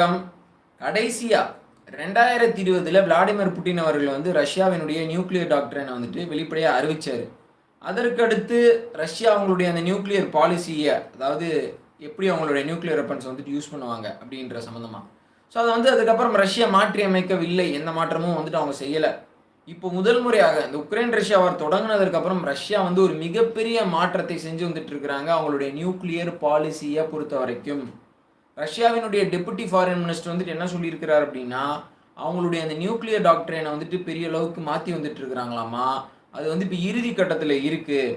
வணக்கம். கடைசியா ரெண்டாயிரத்தி இருபதுல விளாடிமிர் புட்டின் அவர்கள் வந்து ரஷ்யாவினுடைய நியூக்ளியர் டாக்டரனை வந்துட்டு வெளிப்படையாக அறிவிச்சார். அதற்கடுத்து ரஷ்யா அவங்களுடைய அந்த நியூக்ளியர் பாலிசியை அதாவது எப்படி அவங்களுடைய நியூக்ளியர் வெப்பன்ஸ் வந்துட்டு யூஸ் பண்ணுவாங்க அப்படின்ற சம்மந்தமாக ஸோ அதை வந்து அதுக்கப்புறம் ரஷ்யா மாற்றி அமைக்கவில்லை. எந்த மாற்றமும் வந்துட்டு அவங்க செய்யலை. இப்போ முதல் முறையாக இந்த உக்ரைன் ரஷ்யா அவர் தொடங்கினதுக்கப்புறம் ரஷ்யா வந்து ஒரு மிகப்பெரிய மாற்றத்தை செஞ்சு வந்துட்டு இருக்கிறாங்க அவங்களுடைய நியூக்ளியர் பாலிசியை பொறுத்த வரைக்கும் ரஷ்யாவினுடைய டெபுட்டி ஃபாரின் மினிஸ்டர் வந்துட்டு என்ன சொல்லியிருக்கிறார் அப்படின்னா அவங்களுடைய அந்த நியூக்ளியர் டாக்டரனை வந்துட்டு பெரிய அளவுக்கு மாற்றி வந்துட்டு இருக்கிறாங்களாமா? அது வந்து இப்போ இறுதி கட்டத்தில் இருக்குது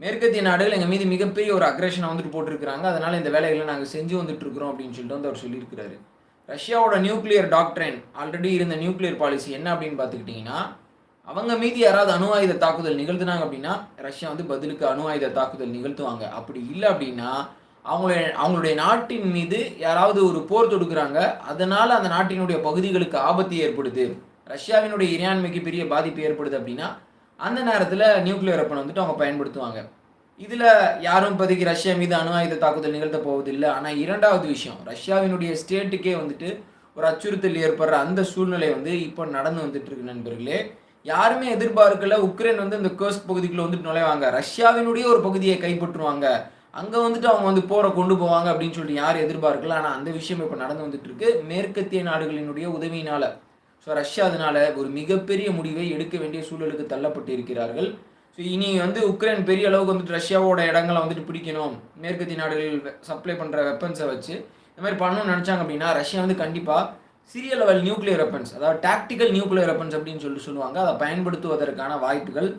மேற்கத்திய நாடுகள் எங்கள் மீது மிகப்பெரிய ஒரு அக்ரஷனை வந்துட்டு போட்டிருக்கிறாங்க. அதனால் இந்த வேலைகளை நாங்கள் செஞ்சு வந்துட்டுருக்குறோம் அப்படின்னு சொல்லிட்டு வந்து அவர் சொல்லியிருக்கிறாரு. ரஷ்யாவோட நியூக்ளியர் டாக்டரைன் ஆல்ரெடி இருந்த நியூக்ளியர் பாலிசி என்ன அப்படின்னு பார்த்துக்கிட்டிங்கன்னா அவங்க மீது யாராவது அணு ஆயுத தாக்குதல் நிகழ்த்தினாங்க அப்படின்னா ரஷ்யா வந்து பதிலுக்கு அணு ஆயுத தாக்குதல் நிகழ்த்துவாங்க. அப்படி இல்லை அப்படின்னா அவங்களுடைய அவங்களுடைய நாட்டின் மீது யாராவது ஒரு போர் தொடுக்கிறாங்க அதனால் அந்த நாட்டினுடைய பகுதிகளுக்கு ஆபத்து ஏற்படுது. ரஷ்யாவினுடைய இறையாண்மைக்கு பெரிய பாதிப்பு ஏற்படுது அப்படின்னா அந்த நேரத்தில் நியூக்ளியர் வெப்பன் வந்துட்டு அவங்க பயன்படுத்துவாங்க. இதில் யாரும் இப்போதைக்கு ரஷ்யா மீது அணு ஆயுத தாக்குதல் நிகழ்த்த போவதில்லை. ஆனால் இரண்டாவது விஷயம் ரஷ்யாவினுடைய ஸ்டேட்டுக்கே வந்துட்டு ஒரு அச்சுறுத்தல் ஏற்படுற அந்த சூழ்நிலை வந்து இப்போ நடந்து வந்துட்டு இருக்கு நண்பர்களே. யாருமே எதிர்பார்க்கல உக்ரைன் வந்து இந்த கேர்ஸ் பகுதிக்குள்ளே வந்துட்டு நுழைவாங்க. ரஷ்யாவினுடைய ஒரு பகுதியை கைப்பற்றுவாங்க. அங்கே வந்துட்டு அவங்க வந்து போரை கொண்டு போவாங்க அப்படின்னு சொல்லிட்டு யார் எதிர்பார்க்கல. ஆனால் அந்த விஷயம் இப்போ நடந்து வந்துட்டு இருக்கு மேற்கத்திய நாடுகளினுடைய உதவியினால் ஸோ ரஷ்யா அதனால் ஒரு மிகப்பெரிய முடிவை எடுக்க வேண்டிய சூழலுக்கு தள்ளப்பட்டு இருக்கிறார்கள் ஸோ இனி வந்து உக்ரைன் பெரிய அளவுக்கு வந்துட்டு ரஷ்யாவோட இடங்களை வந்துட்டு பிடிக்கணும். மேற்கத்திய நாடுகள் சப்ளை பண்ணுற வெப்பன்ஸை வச்சு. இந்த மாதிரி பண்ணணும்னு நினச்சாங்க அப்படின்னா ரஷ்யா வந்து கண்டிப்பாக சிறிய லெவல் நியூக்ளியர் வெப்பன்ஸ் அதாவது டாக்டிக்கல் நியூக்ளியர் வெப்பன்ஸ் அப்படின்னு சொல்லி சொல்லுவாங்க. அதை பயன்படுத்துவதற்கான வாய்ப்புகள்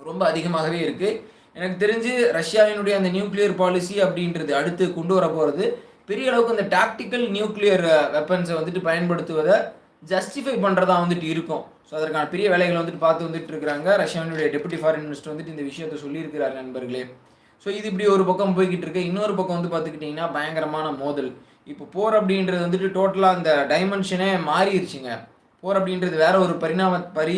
ரொம்ப அதிகமாகவே இருக்குது எனக்கு தெரிஞ்சு ரஷ்யாவினுடைய அந்த நியூக்ளியர் பாலிசி அப்படின்றது அடுத்து கொண்டு வர போகிறது பெரிய அளவுக்கு அந்த டாக்டிக்கல் நியூக்ளியர் வெப்பன்ஸை வந்துட்டு பயன்படுத்துவதை ஜஸ்டிஃபை பண்ணுறதா வந்துட்டு இருக்கும். ஸோ அதற்கான பெரிய வேலைகள் வந்துட்டு பார்த்து வந்துட்டு இருக்கிறாங்க. ரஷ்யாவினுடைய டெபுட்டி ஃபாரின் மினிஸ்டர் வந்துட்டு இந்த விஷயத்தை சொல்லியிருக்கிறார் நண்பர்களே. ஸோ இது இப்படி ஒரு பக்கம் போய்கிட்டு இருக்கு. இன்னொரு பக்கம் வந்து பார்த்துக்கிட்டிங்கன்னா பயங்கரமான மோதல். இப்போ போர் அப்படின்றது வந்துட்டு டோட்டலாக அந்த டைமென்ஷனே மாறிடுச்சுங்க போர் அப்படின்றது வேற ஒரு பரிணாம பரி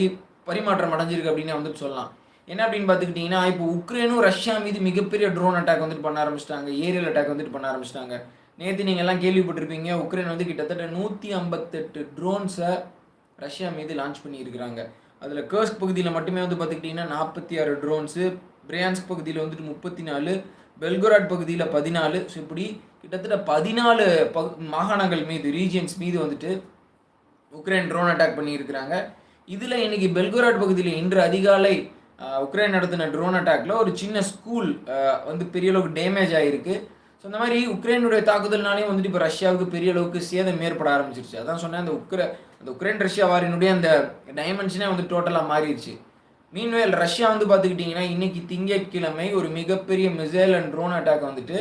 பரிமாற்றம் அடைஞ்சிருக்கு அப்படின்னு வந்துட்டு சொல்லலாம். என்ன அப்படின்னு பார்த்துக்கிட்டிங்கன்னா இப்போ உக்ரைனும் ரஷ்யா மீது மிகப்பெரிய ட்ரோன் அட்டாக் வந்துட்டு பண்ண ஆரம்பிச்சிட்டாங்க. ஏரியல் அட்டாக் வந்துட்டு பண்ண ஆரம்பிச்சிட்டாங்க. நேற்று நீங்கள் எல்லாம் கேள்விப்பட்டிருப்பீங்க உக்ரைன் வந்து கிட்டத்தட்ட நூற்றி ஐம்பத்தெட்டு ட்ரோன்ஸை ரஷ்யா மீது லான்ச் பண்ணியிருக்கிறாங்க. அதில் கேர்ஸ் பகுதியில் மட்டுமே வந்து பார்த்துக்கிட்டிங்கன்னா நாற்பத்தி ஆறு ட்ரோன்ஸு பிரியான்ஸ்க் பகுதியில் வந்துட்டு முப்பத்தி நாலு பெல்கோராட் பகுதியில் பதினாலு. ஸோ இப்படி கிட்டத்தட்ட பதினாலு பகு மாகாணங்கள் மீது ரீஜியன்ஸ் மீது வந்துட்டு உக்ரைன் ட்ரோன் அட்டாக் பண்ணியிருக்கிறாங்க. இதில் இன்றைக்கி பெல்கோராட் பகுதியில் இன்று அதிகாலை உக்ரைன் நடத்தின ட்ரோன் அட்டாக்ல ஒரு சின்ன ஸ்கூல் வந்து பெரிய அளவுக்கு டேமேஜ் ஆகிருக்கு ஸோ இந்த மாதிரி உக்ரைனுடைய தாக்குதல்னாலேயும் வந்துட்டு இப்போ ரஷ்யாவுக்கு பெரிய அளவுக்கு சேதம் ஏற்பட ஆரம்பிச்சிருச்சு. அதான் சொன்னேன் அந்த உக்ரை அந்த உக்ரைன் ரஷ்யா வாரினுடைய அந்த டைமென்ஷனே வந்து டோட்டலாக மாறிடுச்சு. மீன்வேல் ரஷ்யா வந்து பார்த்துக்கிட்டிங்கன்னா இன்னைக்கு திங்கட்கிழமை ஒரு மிகப்பெரிய மிசைல் அண்ட் ட்ரோன் அட்டாக் வந்துட்டு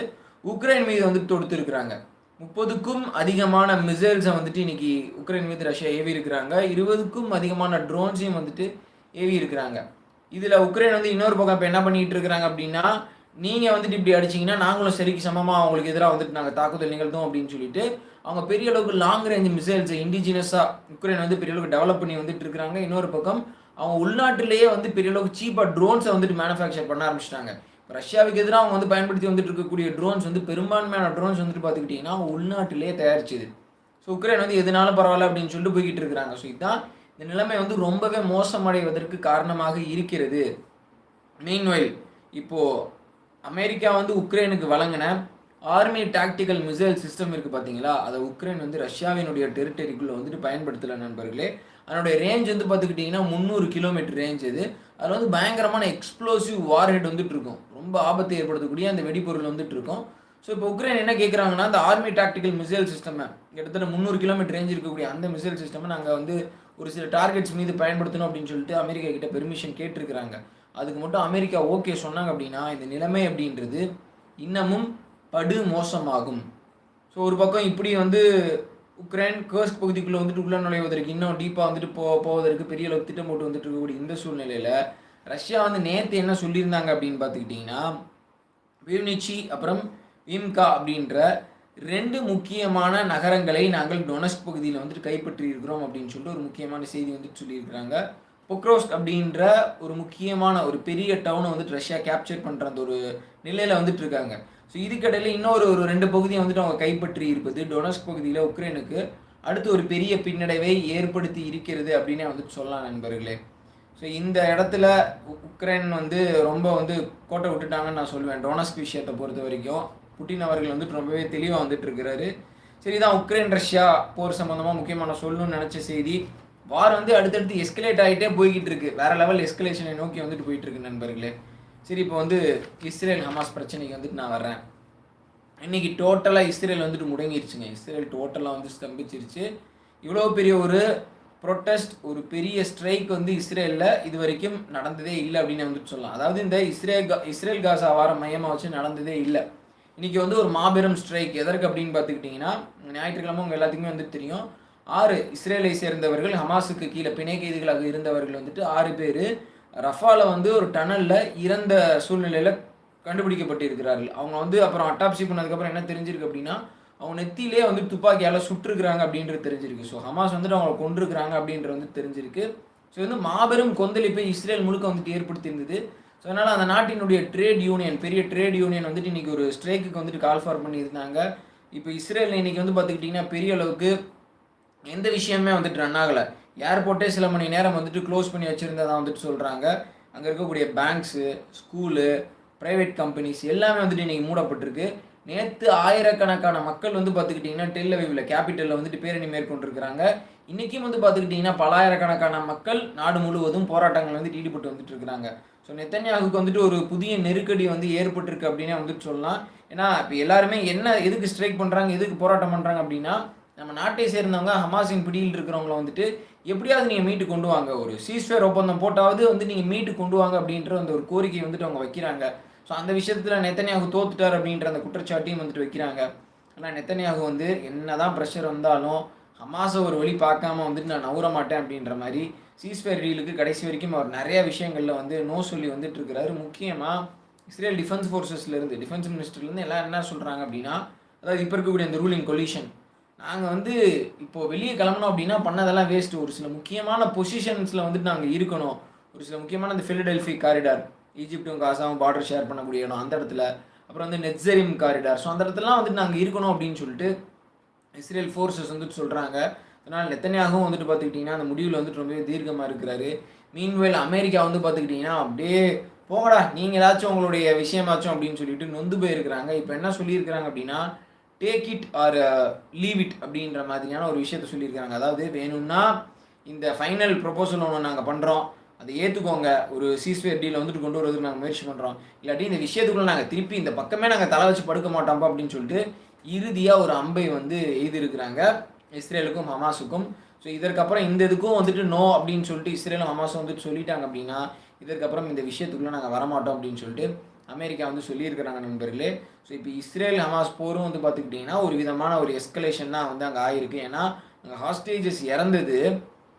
உக்ரைன் மீது வந்து தொடுத்துருக்குறாங்க. முப்பதுக்கும் அதிகமான மிசைல்ஸை வந்துட்டு இன்னைக்கு உக்ரைன் மீது ரஷ்யா ஏவி இருக்கிறாங்க இருபதுக்கும் அதிகமான ட்ரோன்ஸையும் வந்துட்டு ஏவி இருக்கிறாங்க இதில் உக்ரைன் வந்து இன்னொரு பக்கம் இப்போ என்ன பண்ணிகிட்டு இருக்கிறாங்க அப்படின்னா நீங்கள் வந்துட்டு இப்படி அடிச்சிங்கன்னா நாங்களும் சரிக்கு சமமாக அவங்களுக்கு எதிராக வந்துட்டு நாங்கள் தாக்குதல் நிகழ்த்தோம் அப்படின்னு சொல்லிட்டு அவங்க பெரிய அளவுக்கு லாங் ரேஞ்ச் மிசைல்ஸை இண்டிஜினஸாக உக்ரைன் வந்து பெரிய அளவுக்கு டெவலப் பண்ணி வந்துட்டு இருக்கிறாங்க இன்னொரு பக்கம் அவங்க உள்நாட்டிலேயே வந்து பெரிய அளவுக்கு சீப்பாக ட்ரோன்ஸை வந்துட்டு மேனுஃபேக்சர் பண்ண ஆரம்பிச்சிட்டாங்க. ரஷ்யாவுக்கு எதிராக அவங்க வந்து பயன்படுத்தி வந்துட்டு இருக்கக்கூடிய ட்ரோன்ஸ் வந்து பெரும்பான்மையான ட்ரோன்ஸ் வந்துட்டு பார்த்துக்கிட்டிங்கன்னா அவங்க உள்நாட்டிலேயே தயாரிச்சது. ஸோ உக்ரைன் வந்து எதுனாலும் பரவாயில்ல அப்படின்னு சொல்லிட்டு போய்கிட்டு இருக்கிறாங்க ஸோ இதுதான் இந்த நிலைமை வந்து ரொம்பவே மோசமடைவதற்கு காரணமாக இருக்கிறது. மீன்வெயில் இப்போது அமெரிக்கா வந்து உக்ரைனுக்கு வழங்கின ஆர்மி டாக்டிக்கல் மிசைல் சிஸ்டம் இருக்குது பார்த்தீங்களா அதை உக்ரைன் வந்து ரஷ்யாவினுடைய டெரிட்டரிக்குள்ளே வந்துட்டு பயன்படுத்தலை நண்பர்களே. அதனுடைய ரேஞ்ச் வந்து பார்த்துக்கிட்டிங்கன்னா முந்நூறு கிலோமீட்டர் ரேஞ்ச் இது. அதில் வந்து பயங்கரமான எக்ஸ்ப்ளோசிவ் வார்ஹெட் வந்துட்டு இருக்கும். ரொம்ப ஆபத்தை ஏற்படுத்தக்கூடிய அந்த வெடிப்பொருள் வந்துட்டு இருக்கும். ஸோ இப்போ உக்ரைன் என்ன கேட்குறாங்கன்னா அந்த ஆர்மி டாக்டிக்கல் மிசைல் சிஸ்டம் கிட்டத்தட்ட முந்நூறு கிலோமீட்டர் ரேஞ்ச் இருக்கக்கூடிய அந்த மிசைல் சிஸ்டம் நாங்கள் வந்து ஒரு சில டார்கெட்ஸ் மீது பயன்படுத்தணும் அப்படின்னு சொல்லிட்டு அமெரிக்கா கிட்ட பெர்மிஷன் கேட்டிருக்கிறாங்க. அதுக்கு மட்டும் அமெரிக்கா ஓகே சொன்னாங்க அப்படின்னா இந்த நிலைமை அப்படின்றது இன்னமும் படு மோசமாகும். ஸோ ஒரு பக்கம் இப்படி வந்து உக்ரைன் கர்ஸ்க் பகுதிக்குள்ளே வந்துட்டு உள்ள நுழைவதற்கு இன்னும் டீப்பாக வந்துட்டு போ போவதற்கு பெரிய அளவுக்கு திட்டம் போட்டு வந்துட்டு இருக்கக்கூடிய இந்த சூழ்நிலையில் ரஷ்யா வந்து நேற்று என்ன சொல்லியிருந்தாங்க அப்படின்னு பார்த்துக்கிட்டிங்கன்னா விவ்னிச்சி அப்புறம் விம்கா அப்படின்ற ரெண்டு முக்கியமான நகரங்களை நாங்கள் டொனஸ்க் பகுதியில் வந்துட்டு கைப்பற்றி இருக்கிறோம் அப்படின்னு சொல்லிட்டு ஒரு முக்கியமான செய்தி வந்துட்டு சொல்லியிருக்கிறாங்க. பொக்ரோஸ்க் அப்படின்ற ஒரு முக்கியமான ஒரு பெரிய டவுனை வந்துட்டு ரஷ்யா கேப்சர் பண்ணுற அந்த ஒரு நிலையில் வந்துட்டு இருக்காங்க. ஸோ இதுக்கடையில் இன்னொரு ஒரு ரெண்டு பகுதியை வந்துட்டு அவங்க கைப்பற்றி இருப்பது டொனஸ்க் பகுதியில் உக்ரைனுக்கு. அடுத்து ஒரு பெரிய பின்னடைவை ஏற்படுத்தி இருக்கிறது அப்படின்னே வந்துட்டு சொல்லலாம் நண்பர்களே. ஸோ இந்த இடத்துல உக்ரைன் வந்து ரொம்ப வந்து கோட்டை விட்டுட்டாங்கன்னு நான் சொல்லுவேன் டொனஸ்க் விஷயத்தை பொறுத்த வரைக்கும். புட்டின் அவர்கள் வந்துட்டு ரொம்பவே தெளிவாக வந்துட்டு இருக்கிறாரு. சரிதான் உக்ரைன் ரஷ்யா போர் சம்பந்தமாக முக்கியமான சொல்லணும்னு நினச்ச செய்தி வார் வந்து அடுத்தடுத்து எஸ்கலேட் ஆகிட்டே போய்கிட்டு இருக்கு. வேற லெவல் எஸ்கலேஷனை நோக்கி வந்துட்டு போயிட்டு இருக்கு நண்பர்களே. சரி இப்போ வந்து இஸ்ரேல் ஹமாஸ் பிரச்சனைக்கு வந்துட்டு நான் வர்றேன். இன்னைக்கு டோட்டலாக இஸ்ரேல் வந்துட்டு முடங்கிருச்சுங்க. இஸ்ரேல் டோட்டலாக வந்து ஸ்தம்பிச்சிருச்சு. இவ்வளோ பெரிய ஒரு ப்ரொட்டஸ்ட் ஒரு பெரிய ஸ்ட்ரைக் வந்து இஸ்ரேலில் இது வரைக்கும் நடந்ததே இல்லை அப்படின்னு வந்துட்டு சொல்லலாம். அதாவது இந்த இஸ்ரேல் கா- இஸ்ரேல் காசா வாரம் மையமாக வச்சு நடந்ததே இல்லை. இன்றைக்கி வந்து ஒரு மாபெரும் ஸ்ட்ரைக் எதற்கு அப்படின்னு பார்த்துக்கிட்டிங்கன்னா ஞாயிற்றுக்கிழமை உங்கள் எல்லாத்துக்குமே வந்து தெரியும். ஆறு இஸ்ரேலை சேர்ந்தவர்கள் ஹமாஸுக்கு கீழே பிணை கைதிகளாக இருந்தவர்கள் வந்துட்டு ஆறு பேர் ரஃபால வந்து ஒரு டனலில் இறந்த சூழ்நிலையில் கண்டுபிடிக்கப்பட்டிருக்கிறார்கள். அவங்க வந்து அப்புறம் அட்டாப்சி பண்ணதுக்கப்புறம் என்ன தெரிஞ்சிருக்கு அப்படின்னா அவங்க நெத்தியிலே வந்து துப்பாக்கியால் சுட்டுருக்குறாங்க அப்படின்றது தெரிஞ்சிருக்கு. ஸோ ஹமாஸ் வந்துட்டு அவங்களை கொண்டிருக்கிறாங்க அப்படின்றது வந்து தெரிஞ்சிருக்கு. ஸோ வந்து மாபெரும் கொந்தளிப்பை இஸ்ரேல் முழுக்க வந்துட்டு ஏற்படுத்தியிருந்தது. ஸோ அதனால் அந்த நாட்டினுடைய ட்ரேட் யூனியன் பெரிய ட்ரேட் யூனியன் வந்துட்டு இன்றைக்கி ஒரு ஸ்ட்ரைக்குக்கு வந்துட்டு கால் ஃபார் பண்ணியிருந்தாங்க. இப்போ இஸ்ரேலில் இன்றைக்கி வந்து பார்த்துக்கிட்டிங்கன்னா பெரிய அளவுக்கு எந்த விஷயமே வந்துட்டு ரன் ஆகலை. ஏர்போர்ட்டே சில மணி நேரம் வந்துட்டு க்ளோஸ் பண்ணி வச்சுருந்ததா வந்துட்டு சொல்கிறாங்க அங்கே இருக்கக்கூடிய பேங்க்ஸு ஸ்கூலு ப்ரைவேட் கம்பெனிஸ் எல்லாமே வந்துட்டு இன்றைக்கி மூடப்பட்டிருக்கு. நேற்று ஆயிரக்கணக்கான மக்கள் வந்து பார்த்துக்கிட்டிங்கன்னா டெல்லவிவில் கேபிட்டலில் வந்துட்டு பேரணி மேற்கொண்டிருக்கிறாங்க. இன்றைக்கும் வந்து பார்த்துக்கிட்டிங்கன்னா பலாயிரக்கணக்கான மக்கள் நாடு முழுவதும் போராட்டங்கள் வந்துட்டு ஈடுபட்டு வந்துட்டு இருக்கிறாங்க ஸோ நெத்தன்யாவுக்கு வந்துட்டு ஒரு புதிய நெருக்கடி வந்து ஏற்பட்டிருக்கு அப்படின்னே வந்துட்டு சொல்லலாம். ஏன்னா இப்போ எல்லாருமே என்ன எதுக்கு ஸ்ட்ரைக் பண்ணுறாங்க எதுக்கு போராட்டம் பண்ணுறாங்க அப்படின்னா நம்ம நாட்டை சேர்ந்தவங்க ஹமாஸின் பிடியில் இருக்கிறவங்கள வந்துட்டு எப்படியாவது நீங்கள் மீட்டு கொண்டு வாங்க. ஒரு சீஸ்வேர் ஒப்பந்தம் போட்டாவது வந்து நீங்கள் மீட்டு கொண்டு வாங்க அப்படின்ற அந்த ஒரு கோரிக்கை வந்துட்டு அவங்க வைக்கிறாங்க. ஸோ அந்த விஷயத்தில் நெத்தனியாக தோத்துட்டார் அப்படின்ற அந்த குற்றச்சாட்டையும் வந்துட்டு வைக்கிறாங்க. ஆனால் நெத்தனியாக வந்து என்னதான் ப்ரெஷர் வந்தாலும் ஹமாஸை ஒரு வழி பார்க்காம வந்துட்டு நான் நவுற மாட்டேன் அப்படின்ற மாதிரி சீஸ்வேர் டீலுக்கு கடைசி வரைக்கும் அவர் நிறைய விஷயங்களில் வந்து நோ சொல்லி வந்துட்டு இருக்கிறாரு. முக்கியமாக இஸ்ரேல் டிஃபென்ஸ் ஃபோர்ஸஸ்லேருந்து டிஃபென்ஸ் மினிஸ்டர்லேருந்து எல்லாம் என்ன சொல்கிறாங்க அப்படின்னா அதாவது இப்போ இருக்கக்கூடிய அந்த ரூலிங் கொலிஷன் நாங்கள் வந்து இப்போது வெளியே கிளம்பணும் அப்படின்னா பண்ணதெல்லாம் வேஸ்ட்டு ஒரு சில முக்கியமான பொசிஷன்ஸில் வந்துட்டு நாங்கள் இருக்கணும். ஒரு சில முக்கியமான அந்த ஃபிலடெல்ஃபி காரிடார் ஈஜிப்டும் காசாவும் பார்டர் ஷேர் பண்ணக்கூடிய இடம் அந்த இடத்துல. அப்புறம் வந்து நெட்ஸரிம் காரிடார் ஸோ அந்த இடத்துலலாம் வந்துட்டு நாங்கள் இருக்கணும் அப்படின்னு சொல்லிட்டு இஸ்ரேல் ஃபோர்ஸஸ் வந்துட்டு சொல்கிறாங்க அதனால் நெத்தனையாகவும் வந்துட்டு பார்த்துக்கிட்டிங்கன்னா அந்த முடிவில் வந்துட்டு ரொம்பவே தீர்க்கமாக இருக்கிறாரு. மீன்வேல் அமெரிக்கா வந்து பார்த்துக்கிட்டிங்கன்னா அப்படியே போகடா நீங்கள் ஏதாச்சும் உங்களுடைய விஷயமாச்சும் அப்படின்னு சொல்லிட்டு நொந்து போயிருக்கிறாங்க. இப்போ என்ன சொல்லியிருக்கிறாங்க அப்படின்னா take it or leave it அப்படின்ற மாதிரியான ஒரு விஷயத்த சொல்லியிருக்கிறாங்க. அதாவது வேணும்னா இந்த ஃபைனல் ப்ரொபோசல் ஒன்று நாங்கள் பண்ணுறோம் அதை ஏற்றுக்கோங்க ஒரு சீஸ்வேர் டீலை வந்துட்டு கொண்டு வரதுக்கு நாங்கள் முயற்சி பண்ணுறோம் இல்லாட்டி இந்த விஷயத்துக்குள்ள நாங்கள் திருப்பி இந்த பக்கமே நாங்கள் தலை வச்சு படுக்க மாட்டோம்ப்பா அப்படின்னு சொல்லிட்டு இறுதியாக ஒரு அம்பை வந்து எய்திருக்கிறாங்க. இஸ்ரேலுக்கும் ஹமாஸுக்கும். ஸோ இதற்கப்புறம் இந்த இதுக்கும் வந்துட்டு நோ அப்படின்னு சொல்லிட்டு இஸ்ரேலும் ஹமாஸும் வந்துட்டு சொல்லிட்டாங்க அப்படின்னா இதற்கப்புறம் இந்த விஷயத்துக்குள்ளே நாங்கள் வரமாட்டோம் அப்படின்னு சொல்லிட்டு அமெரிக்கா வந்து சொல்லியிருக்கிறாங்க நண்பர்களே. ஸோ இப்போ இஸ்ரேல் ஹமாஸ் போரும் வந்து பார்த்துக்கிட்டிங்கன்னா ஒரு விதமான ஒரு எஸ்கலேஷன் தான் வந்து அங்கே ஆயிருக்கு. ஏன்னா அங்கே ஹாஸ்டேஜஸ் இறந்தது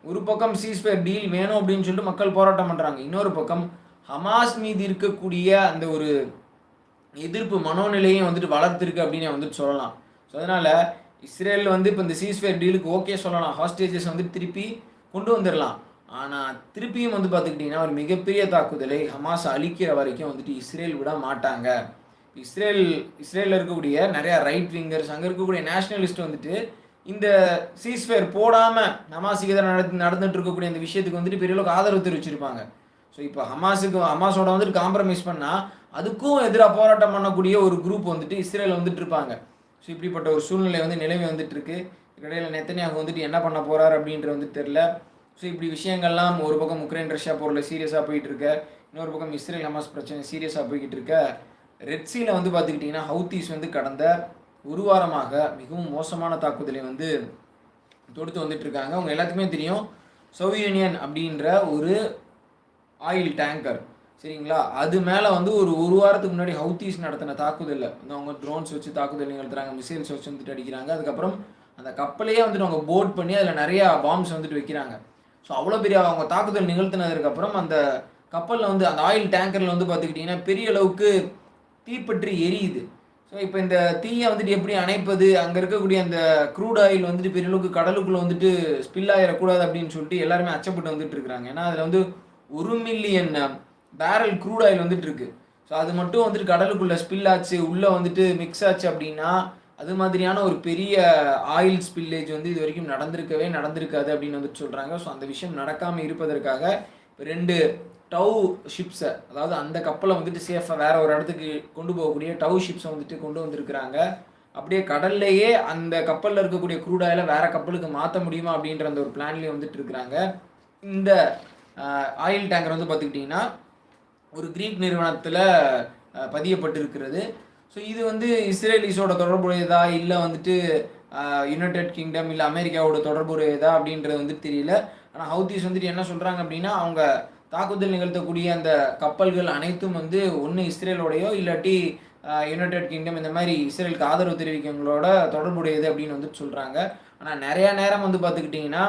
ஒரு பக்கம் சீஸ்வேர் டீல் வேணும் அப்படின்னு சொல்லிட்டு மக்கள் போராட்டம் பண்ணுறாங்க இன்னொரு பக்கம் ஹமாஸ் மீது இருக்கக்கூடிய அந்த ஒரு எதிர்ப்பு மனோநிலையும் வந்துட்டு வளர்த்துருக்கு அப்படின்னு வந்துட்டு சொல்லலாம். ஸோ அதனால் இஸ்ரேல் வந்து இப்போ இந்த சீஸ்வேர் டீலுக்கு ஓகே சொல்லலாம். ஹாஸ்டேஜஸ் வந்து திருப்பி கொண்டு வந்துடலாம் ஆனால் திருப்பியும் வந்து பார்த்துக்கிட்டிங்கன்னா ஒரு மிகப்பெரிய தாக்குதலை ஹமாஸ் அழிக்கிற வரைக்கும் வந்துட்டு இஸ்ரேல் விட மாட்டாங்க. இஸ்ரேல் இஸ்ரேலில் இருக்கக்கூடிய நிறையா ரைட் விங்கர்ஸ் அங்கே இருக்கக்கூடிய நேஷ்னலிஸ்ட் வந்துட்டு இந்த சீஸ்வேர் போடாமல் ஹமாஸ் எதிராக நடந்து நடந்துட்டு இருக்கக்கூடிய இந்த விஷயத்துக்கு வந்துட்டு பெரிய அளவுக்கு ஆதரவு தெரிவிச்சிருப்பாங்க. ஸோ இப்போ ஹமாஸுக்கு ஹமாஸோட வந்துட்டு காம்ப்ரமைஸ் பண்ணால் அதுக்கும் எதிராக போராட்டம் பண்ணக்கூடிய ஒரு குரூப் வந்துட்டு இஸ்ரேல் வந்துட்டு இருப்பாங்க. ஸோ இப்படிப்பட்ட ஒரு சூழ்நிலை வந்து நிலவி வந்துட்டு இருக்கு. இடையில நெத்தனியாக வந்துட்டு என்ன பண்ண போகிறார் அப்படின்றது வந்துட்டு தெரில ஸோ இப்படி விஷயங்கள்லாம் ஒரு பக்கம் உக்ரைன் ரஷ்யா போரில் சீரியஸாக போயிட்டு இருக்க. இன்னொரு பக்கம் இஸ்ரேல் ஹமாஸ் பிரச்சனை சீரியஸாக போய்கிட்டு இருக்க. ரெட்ஸியில் வந்து பார்த்துக்கிட்டிங்கன்னா ஹவுத்தீஸ் வந்து கடந்த ஒரு வாரமாக மிகவும் மோசமான தாக்குதலை வந்து தொடுத்து வந்துட்டு இருக்காங்க அவங்க எல்லாத்துக்குமே தெரியும் சோவியத் யூனியன் அப்படின்ற ஒரு ஆயில் டேங்கர் சரிங்களா? அது மேலே வந்து ஒரு ஒரு வாரத்துக்கு முன்னாடி ஹவுத்தீஸ் நடத்தின தாக்குதலில். வந்து அவங்க ட்ரோன்ஸ் வச்சு தாக்குதல் நிகழ்த்துறாங்க மிசைல்ஸ் வச்சு வந்துட்டு அடிக்கிறாங்க. அதுக்கப்புறம் அந்த கப்பலையே வந்துட்டு அவங்க போட் பண்ணி அதில் நிறையா பாம்ஸ் வந்துட்டு வைக்கிறாங்க. ஸோ அவ்வளோ பெரிய அவங்க தாக்குதல் நிகழ்த்தினதுக்கப்புறம் அந்த கப்பலில் வந்து அந்த ஆயில் டேங்கரில் வந்து பார்த்துக்கிட்டிங்கன்னா பெரிய அளவுக்கு தீப்பற்றி எரியுது. ஸோ இப்போ இந்த தீயை வந்துட்டு எப்படி அணைப்பது? அங்கே இருக்கக்கூடிய அந்த க்ரூட் ஆயில் வந்துட்டு பெரிய அளவுக்கு கடலுக்குள்ளே வந்துட்டு ஸ்பில் ஆகிடக்கூடாது அப்படின்னு சொல்லிட்டு எல்லாருமே அச்சப்பட்டு வந்துட்டு இருக்கிறாங்க ஏன்னா அதில் வந்து ஒரு மில்லியன் பேரல் க்ரூட் ஆயில் வந்துட்டு இருக்கு. ஸோ அது மட்டும் வந்துட்டு கடலுக்குள்ளே ஸ்பில் ஆச்சு உள்ளே வந்துட்டு மிக்ஸ் ஆச்சு அப்படின்னா அது மாதிரியான ஒரு பெரிய ஆயில் ஸ்பில்லேஜ் வந்து இது வரைக்கும் நடந்திருக்கவே நடந்திருக்காது அப்படின்னு வந்துட்டு சொல்கிறாங்க ஸோ அந்த விஷயம் நடக்காமல் இருப்பதற்காக இப்போ ரெண்டு டவ் ஷிப்ஸை அதாவது அந்த கப்பலை வந்துட்டு சேஃபாக வேற ஒரு இடத்துக்கு கொண்டு போகக்கூடிய டவ் ஷிப்ஸை வந்துட்டு கொண்டு வந்திருக்கிறாங்க. அப்படியே கடல்லையே அந்த கப்பலில் இருக்கக்கூடிய க்ரூட் வேறு வேற கப்பலுக்கு மாற்ற முடியுமா அப்படின்ற அந்த ஒரு பிளான்லேயே வந்துட்டு இருக்கிறாங்க. இந்த ஆயில் டேங்கர் வந்து பார்த்துக்கிட்டிங்கன்னா ஒரு கிரீக் நிறுவனத்தில் பதியப்பட்டிருக்கிறது. ஸோ இது வந்து இஸ்ரேலிஸோட தொடர்புடையதா இல்லை வந்துட்டு யுனைடெட் கிங்டம் இல்லை அமெரிக்காவோட தொடர்புடையதா அப்படின்றது வந்து தெரியல. ஆனால் ஹவுதீஸ் வந்துட்டு என்ன சொல்கிறாங்க அப்படின்னா அவங்க தாக்குதல் நிகழ்த்தக்கூடிய அந்த கப்பல்கள் அனைத்தும் வந்து ஒன்று இஸ்ரேலோடையோ இல்லாட்டி யுனைடெட் கிங்டம் இந்த மாதிரி இஸ்ரேலுக்கு ஆதரவு தெரிவிக்கவங்களோட தொடர்புடையது அப்படின்னு வந்துட்டு சொல்கிறாங்க ஆனால் நிறையா நேரம் வந்து பார்த்துக்கிட்டிங்கன்னா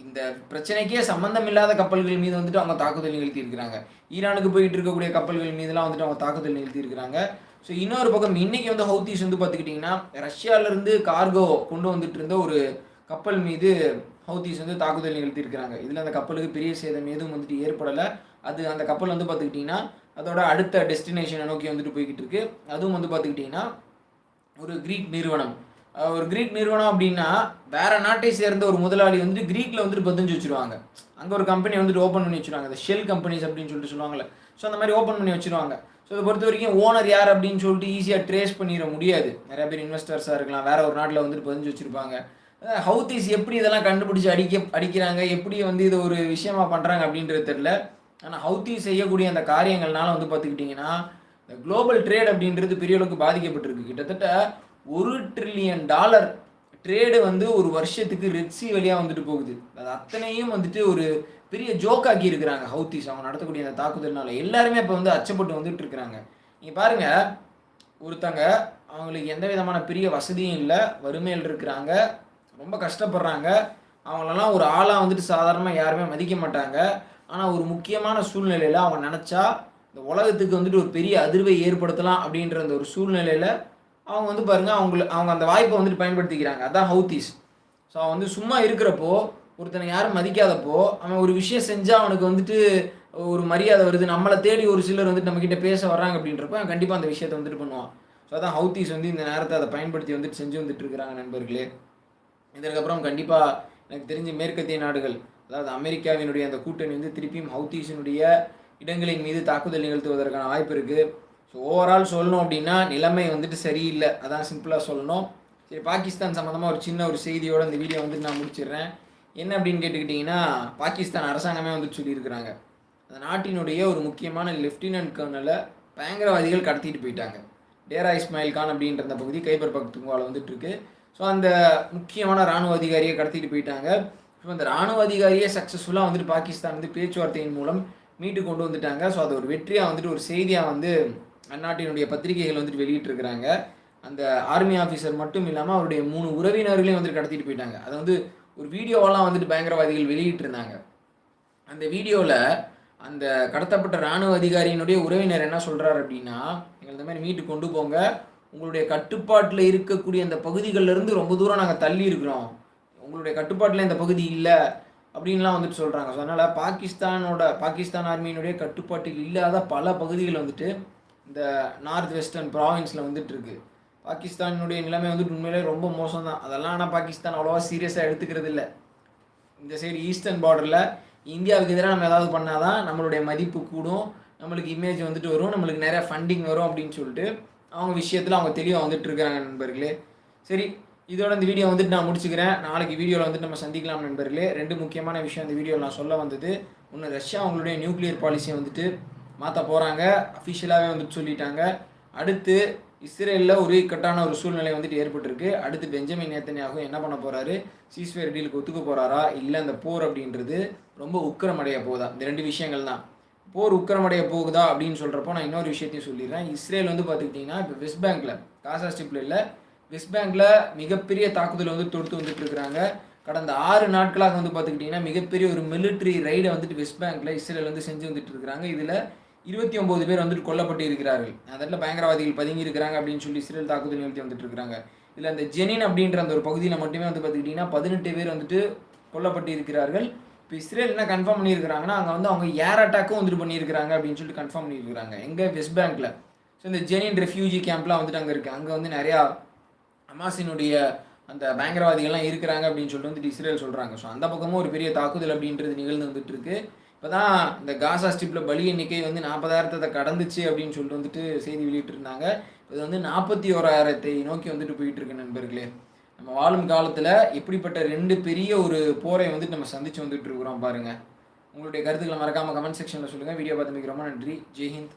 இந்த பிரச்சனைக்கே சம்மந்தம் இல்லாத கப்பல்கள் மீது வந்துட்டு அவங்க தாக்குதல் நிகழ்த்தி இருக்கிறாங்க. ஈரானுக்கு போயிட்டு இருக்கக்கூடிய கப்பல்கள் மீதுலாம் வந்துட்டு அவங்க தாக்குதல் நிகழ்த்தி இருக்கிறாங்க. ஸோ இன்னொரு பக்கம் இன்னைக்கு வந்து ஹவுத்திஸ் வந்து பார்த்துக்கிட்டிங்கன்னா ரஷ்யாவிலேருந்து கார்கோ கொண்டு வந்துட்டு இருந்த ஒரு கப்பல் மீது ஹவுதீஸ் வந்து தாக்குதல் நிகழ்த்தியிருக்கிறாங்க இதில் அந்த கப்பலுக்கு பெரிய சேதம் எதுவும் வந்துட்டு ஏற்படலை. அது அந்த கப்பல் வந்து பார்த்துக்கிட்டிங்கன்னா அதோட அடுத்த டெஸ்டினேஷனை நோக்கி வந்துட்டு போய்கிட்டு இருக்கு. அதுவும் வந்து பார்த்துக்கிட்டிங்கன்னா ஒரு கிரீக் நிறுவனம். ஒரு கிரீக் நிறுவனம் அப்படின்னா வேறு நாட்டை சேர்ந்த ஒரு முதலாளி வந்துட்டு க்ரீக்கில் வந்துட்டு பதிஞ்சு வச்சிருவாங்க. அங்கே ஒரு கம்பெனி வந்துட்டு ஓப்பன் பண்ணி வச்சிருவாங்க. இந்த ஷெல் கம்பெனிஸ் அப்படின்னு சொல்லிட்டு சொல்லுவாங்கல்ல. ஸோ அந்த மாதிரி ஓப்பன் பண்ணி வச்சிருவாங்க. ஸோ இதை பொறுத்த வரைக்கும் ஓனர் யார் அப்படின்னு சொல்லிட்டு ஈஸியாக ட்ரேஸ் பண்ணிட முடியாது. நிறைய பேர் இன்வெஸ்டர்ஸாக இருக்கலாம். வேறு ஒரு நாட்டில் வந்துட்டு பதிஞ்சு வச்சுருப்பாங்க. ஹவுத்திஸ் எப்படி இதெல்லாம் கண்டுபிடிச்சி அடிக்க அடிக்கிறாங்க எப்படி வந்து இது ஒரு விஷயமா பண்ணுறாங்க அப்படின்றது தெரில ஆனால் ஹவுத்தீஸ் செய்யக்கூடிய அந்த காரியங்கள்னால வந்து பார்த்துக்கிட்டிங்கன்னா இந்த குளோபல் ட்ரேட் அப்படின்றது பெரிய அளவுக்கு பாதிக்கப்பட்டிருக்கு. கிட்டத்தட்ட ஒரு ட்ரில்லியன் டாலர் ட்ரேடு வந்து ஒரு வருஷத்துக்கு ரெட்சி வழியாக வந்துட்டு போகுது. அது அத்தனையும் வந்துட்டு ஒரு பெரிய ஜோக்காக்கி இருக்கிறாங்க. ஹவுத்திஸ் அவங்க நடத்தக்கூடிய அந்த தாக்குதல்னால. எல்லாருமே இப்போ வந்து அச்சப்பட்டு வந்துட்டு இருக்கிறாங்க. நீங்கள் பாருங்க ஒருத்தங்க அவங்களுக்கு எந்த விதமான பெரிய வசதியும் இல்லை வறுமையில் இருக்கிறாங்க. ரொம்ப கஷ்டப்படுறாங்க. அவங்களெல்லாம் ஒரு ஆளாக வந்துட்டு சாதாரணமாக யாருமே மதிக்க மாட்டாங்க. ஆனால் ஒரு முக்கியமான சூழ்நிலையில் அவங்க நினச்சா இந்த உலகத்துக்கு வந்துட்டு ஒரு பெரிய அதிர்வை ஏற்படுத்தலாம் அப்படின்ற அந்த ஒரு சூழ்நிலையில் அவங்க வந்து பாருங்க அவங்கள அவங்க அந்த வாய்ப்பை வந்துட்டு பயன்படுத்திக்கிறாங்க. அதான் ஹவுத்தீஸ். ஸோ அவன் வந்து சும்மா இருக்கிறப்போ ஒருத்தனை யாரும் மதிக்காதப்போ அவன் ஒரு விஷயம் செஞ்சால் அவனுக்கு வந்துட்டு ஒரு மரியாதை வருது. நம்மளை தேடி ஒரு சிலர் வந்துட்டு நம்மக்கிட்ட பேச வர்றாங்க அப்படின்றப்ப அவன் கண்டிப்பாக அந்த விஷயத்தை வந்துட்டு பண்ணுவான். ஸோ அதான் ஹவுத்தீஸ் வந்து இந்த நேரத்தை அதை பயன்படுத்தி வந்துட்டு செஞ்சு வந்துட்டு இருக்கிறாங்க நண்பர்களே. இதற்கப்புறம் கண்டிப்பாக எனக்கு தெரிஞ்ச மேற்கத்திய நாடுகள் அதாவது அமெரிக்காவினுடைய அந்த கூட்டணி வந்து திருப்பியும் ஹவுத்தீஸினுடைய இடங்களின் மீது தாக்குதல் நிகழ்த்துவதற்கான வாய்ப்பு இருக்குது ஸோ ஓவரால் சொல்லணும் அப்படின்னா நிலைமை வந்துட்டு சரியில்லை. அதான் சிம்பிளாக சொல்லணும். சரி பாகிஸ்தான் சம்மந்தமாக ஒரு சின்ன ஒரு செய்தியோட இந்த வீடியோ வந்துட்டு நான் முடிச்சிடுறேன். என்ன அப்படின்னு கேட்டுக்கிட்டிங்கன்னா பாகிஸ்தான் அரசாங்கமே வந்துட்டு சொல்லியிருக்கிறாங்க. அந்த நாட்டினுடைய ஒரு முக்கியமான லெஃப்டினன்ட் கர்னலை பயங்கரவாதிகள் கடத்திட்டு போயிட்டாங்க. டேரா இஸ்மாயில் கான் அப்படின்ற அந்த பகுதி கைபர் பக்துங்வால வந்துட்டு இருக்குது ஸோ அந்த முக்கியமான ராணுவ அதிகாரியை கடத்திட்டு போயிட்டாங்க. ஸோ அந்த ராணுவ அதிகாரியே சக்ஸஸ்ஃபுல்லாக வந்துட்டு பாகிஸ்தான் வந்து பேச்சுவார்த்தையின் மூலம் மீட்டு கொண்டு வந்துட்டாங்க. ஸோ அது ஒரு வெற்றியாக வந்துட்டு ஒரு செய்தியாக வந்து அந்நாட்டினுடைய பத்திரிகைகள் வந்துட்டு வெளியிட்டிருக்கிறாங்க. அந்த ஆர்மி ஆஃபீஸர் மட்டும் இல்லாமல் அவருடைய மூணு உறவினர்களையும் வந்துட்டு கடத்திட்டு போயிட்டாங்க. அதை வந்து ஒரு வீடியோவெல்லாம் வந்துட்டு பயங்கரவாதிகள் வெளியிட்டிருந்தாங்க. அந்த வீடியோவில் அந்த கடத்தப்பட்ட இராணுவ அதிகாரியினுடைய உறவினர் என்ன சொல்கிறார் அப்படின்னா எங்களை இந்த மாதிரி மீட்டு கொண்டு போங்க. உங்களுடைய கட்டுப்பாட்டில் இருக்கக்கூடிய அந்த பகுதிகள்ல இருந்து ரொம்ப தூரம் நாங்கள் தள்ளி இருக்கிறோம். உங்களுடைய கட்டுப்பாட்டில் இந்த பகுதி இல்லை அப்படின்லாம் வந்துட்டு சொல்கிறாங்க ஸோ அதனால் பாகிஸ்தானோட பாகிஸ்தான் ஆர்மியினுடைய கட்டுப்பாட்டில் இல்லாத பல பகுதிகள் வந்துட்டு இந்த நார்த் வெஸ்டர்ன் ப்ராவின்ஸில் வந்துட்டு இருக்கு. பாகிஸ்தானுடைய நிலைமை வந்துட்டு உண்மையிலே ரொம்ப மோசம் தான் அதெல்லாம் ஆனால் பாகிஸ்தான் அவ்வளோவா சீரியஸாக எடுத்துக்கிறது இல்லை. இந்த சைடு ஈஸ்டர்ன் பார்டரில் இந்தியாவுக்கு எதிராக நம்ம ஏதாவது பண்ணாதான் நம்மளுடைய மதிப்பு கூடும். நம்மளுக்கு இமேஜ் வந்துட்டு வரும். நம்மளுக்கு நிறைய ஃபண்டிங் வரும் அப்படின்னு சொல்லிட்டு அவங்க விஷயத்தில் அவங்க தெளிவாக வந்துட்டு இருக்கிறாங்க நண்பர்களே. சரி இதோட இந்த வீடியோ வந்துட்டு நான் முடிச்சுக்கிறேன். நாளைக்கு வீடியோவில் வந்துட்டு நம்ம சந்திக்கலாம் நண்பர்களே. ரெண்டு முக்கியமான விஷயம் இந்த வீடியோவில் நான் சொல்ல வந்தது. ஒன்று ரஷ்யா அவங்களுடைய நியூக்ளியர் பாலிசியை வந்துட்டு மாற்ற போகிறாங்க அஃபிஷியலாகவே வந்துட்டு சொல்லிட்டாங்க. அடுத்து இஸ்ரேலில் ஒரு இக்கட்டான ஒரு சூழ்நிலை வந்துட்டு ஏற்பட்டிருக்கு. அடுத்து பெஞ்சமின் நேத்தனியாகவும் என்ன பண்ண போகிறாரு சீஸ்வேர் டீலுக்கு ஒத்துக்க போகிறாரா இல்லை அந்த போர் அப்படின்றது ரொம்ப உக்கிரமடைய போதா? இந்த ரெண்டு விஷயங்கள் தான் போர் உக்கிரமடைய போகுதா அப்படின்னு சொல்கிறப்போ நான் இன்னொரு விஷயத்தையும் சொல்லிடுறேன். இஸ்ரேல் வந்து பார்த்துக்கிட்டிங்கன்னா இப்போ வெஸ்ட் பேங்க்கில் காசா ஸ்டிப்பில் இல்லை வெஸ்ட் பேங்க்கில் மிகப்பெரிய தாக்குதல் வந்து தொடுத்து வந்துட்டு இருக்கிறாங்க கடந்த ஆறு நாட்களாக வந்து பார்த்துக்கிட்டிங்கன்னா மிகப்பெரிய ஒரு மிலிட்ரி ரைடை வந்துட்டு வெஸ்ட் பேங்க்கில் இஸ்ரேல் வந்து செஞ்சு வந்துட்டு இருக்கிறாங்க இதில் இருபத்தி ஒம்பது பேர் வந்துட்டு கொல்லப்பட்டு இருக்கிறார்கள் அதில் பயங்கரவாதிகள் பதுங்கி இருக்கிறாங்க அப்படின்னு சொல்லி இஸ்ரேல் தாக்குதல் நிகழ்த்தி வந்துட்டு இருக்கிறாங்க இதில் அந்த ஜெனின் அப்படின்ற அந்த ஒரு பகுதியில் மட்டுமே வந்து பார்த்துக்கிட்டிங்கன்னா பதினெட்டு பேர் வந்துட்டு கொல்லப்பட்டு இருக்கிறார்கள் இப்போ இஸ்ரேல் என்ன கன்ஃபார்ம் பண்ணியிருக்கிறாங்கன்னா அங்கே வந்து அவங்க ஏர் அட்டாக்கும் வந்துட்டு பண்ணியிருக்கிறாங்க அப்படின்னு சொல்லிட்டு கன்ஃபார்ம் பண்ணியிருக்கிறாங்க. எங்கே வெஸ்ட் பேங்க்கில் ஸோ இந்த ஜெனின் ரெஃப்யூஜி கேம்ப்லாம் வந்துட்டு அங்கே இருக்குது அங்கே வந்து நிறையா அமாசினுடைய அந்த பயங்கரவாதிகள்லாம் இருக்கிறாங்க அப்படின்னு சொல்லிட்டு வந்துட்டு இஸ்ரேல் சொல்கிறாங்க ஸோ அந்த பக்கமும் ஒரு பெரிய தாக்குதல் அப்படின்றது நிகழ்ந்து வந்துட்டு இருக்கு இப்போ தான் இந்த காசா ஸ்டிப்பில் பலி எண்ணிக்கை வந்து நாற்பதாயிரத்தை கடந்துச்சு அப்படின்னு சொல்லிட்டு வந்துட்டு செய்தி வெளியிட்டிருந்தாங்க. இது வந்து நாற்பத்தி ஓராயிரத்தை நோக்கி வந்துட்டு போயிட்டு இருக்கு நண்பர்களே. நம்ம வாழும் காலத்தில் இப்படிப்பட்ட ரெண்டு பெரிய ஒரு போரை வந்துட்டு நம்ம சந்திச்சு வந்துட்டு இருக்கிறோம் பாருங்கள் உங்களுடைய கருத்துக்களை மறக்காமல் கமெண்ட் செக்ஷனில் சொல்லுங்கள் வீடியோ பார்த்து ரொம்ப நன்றி. ஜெய்ஹிந்த்